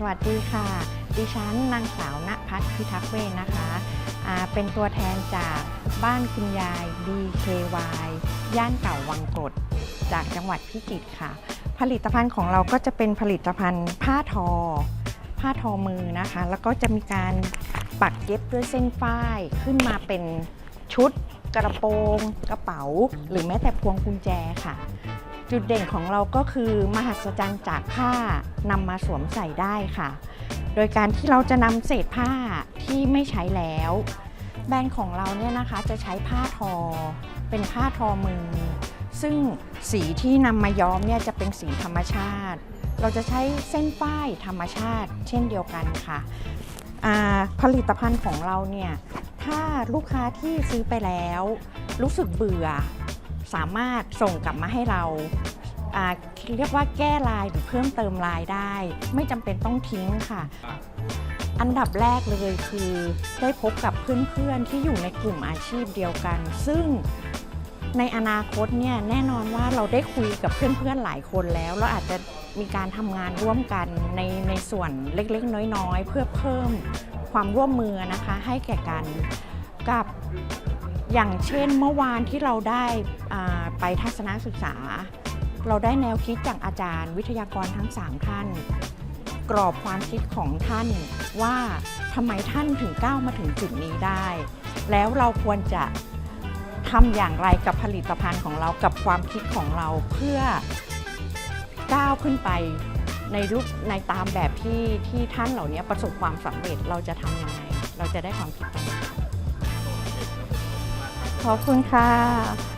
สวัสดีค่ะ ดิฉันนางสาวณพัฒน์พิทักษ์เวชนะคะอ่าเป็นตัวแทนจากบ้านคุณยาย BKY ย่านเก่าวังกด จากจังหวัดพิจิตรค่ะ ผลิตภัณฑ์ของเราก็จะเป็นผลิตภัณฑ์ผ้าทอ ผ้าทอมือนะคะ แล้วก็จะมีการปักเย็บด้วยเส้นฝ้ายขึ้นมาเป็นชุดกระโปรง กระเป๋า หรือแม้แต่พวงกุญแจค่ะ จุดเด่นของเราก็คือมหัศจรรย์จากผ้านำมาสวมใส่ได้ค่ะ โดยการที่เราจะนำเศษผ้าที่ไม่ใช้แล้ว แบรนด์ของเราเนี่ยนะคะจะใช้ผ้าทอ เป็นผ้าทอมือ ซึ่งสีที่นำมาย้อมเนี่ยจะเป็นสีธรรมชาติ เราจะใช้เส้นฝ้ายธรรมชาติ เช่นเดียวกันค่ะผลิตภัณฑ์ของเราเนี่ยถ้าลูกค้าที่ซื้อไปแล้ว รู้สึกเบื่อ สามารถส่งกลับมาให้เราอ่าเรียกว่าแก้ลายหรือเพิ่มเติมลายได้ ไม่จำเป็นต้องทิ้งค่ะ อันดับแรกเลยคือได้พบกับเพื่อนๆที่อยู่ในกลุ่มอาชีพเดียวกัน ซึ่งในอนาคตเนี่ยแน่นอนว่าเราได้คุยกับเพื่อนๆหลายคนแล้ว เราอาจจะมีการทำงานร่วมกันในในส่วนเล็กๆ น้อยๆ เพื่อเพิ่มความร่วมมือนะคะให้แก่กันกับ อย่างเช่นเมื่อวานที่เราได้ไปทัศนศึกษา เราได้แนวคิดจากอาจารย์วิทยากรทั้ง 3 ท่าน กรอบความคิดของท่านว่าทำไมท่านถึงก้าวมาถึงจุดนี้ได้ แล้วเราควรจะทำอย่างไรกับผลิตภัณฑ์ของเรากับความคิดของเราเพื่อก้าวขึ้นไปในรูปในตามแบบที่ที่ท่านเหล่านี้ประสบความสำเร็จเราจะทำยังไง เราจะได้ความคิดตรงนี้ ขอบคุณค่ะ